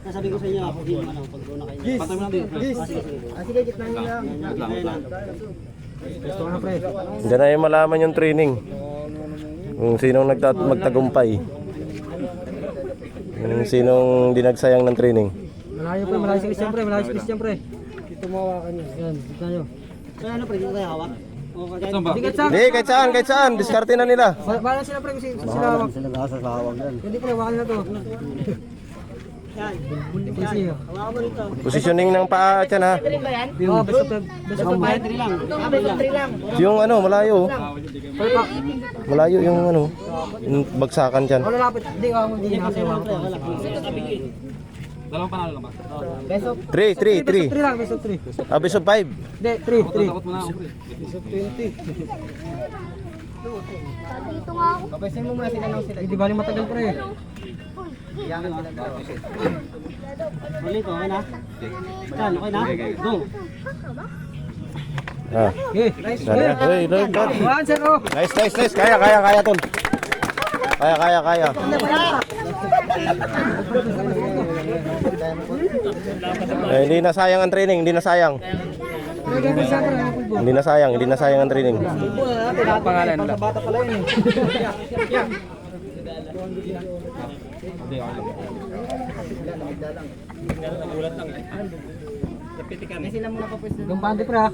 Sasabi ko sa inyo, ako din ano, pag doon na kayo. Gis. Patay mo na din. Gis. Ah, sige, gitna nyo lang. Yan. Wait lang. Gusto ko na, pre. Diyan na yung malaman yung training. Kung sinong nagtat magtagumpay. Kung sinong dinagsayang ng training. Malayo pre, malayo si Christian pre, malayo si Christian pre. Dito mawakan nyo. Yan, gitna nyo. Kaya ano, pre, dito tayo hawak. Hindi, kahit saan. Kahit saan. Diskarte na nila. Ba- Bahala sila pre, kasi sila hawak. sila hawak yan. Hindi pre, hawakan nila to. Yan. Hawakan mo rito. Positioning ng paa dyan ha. Oh, best of best of five. Lang. Yung ano, malayo. Malayo yung ano, yung bagsakan dyan. Wala lapit. Hindi, ako hindi. Dalawang panalo lang ba? Best of 3, 3, 3. 3 lang, best of 3. Ah, best of 5. Hindi, 3, 3. Takot mo na ako, pre. Kapesin mo muna sila ng sila. Hindi bali matagal pre. Ulit, okay na? Yan, okay na? Go. Ah. Nice. Hey, zero. Nice, nice, nice. Kaya, kaya, kaya, tol. Kaya, kaya, kaya. Eh, hindi na sayang ang training, hindi na sayang. Hindi na sayang, hindi na sayang ang training. Pangalan lang. Bata pala yun eh. Hindi, okay lang. Gampante pre ha.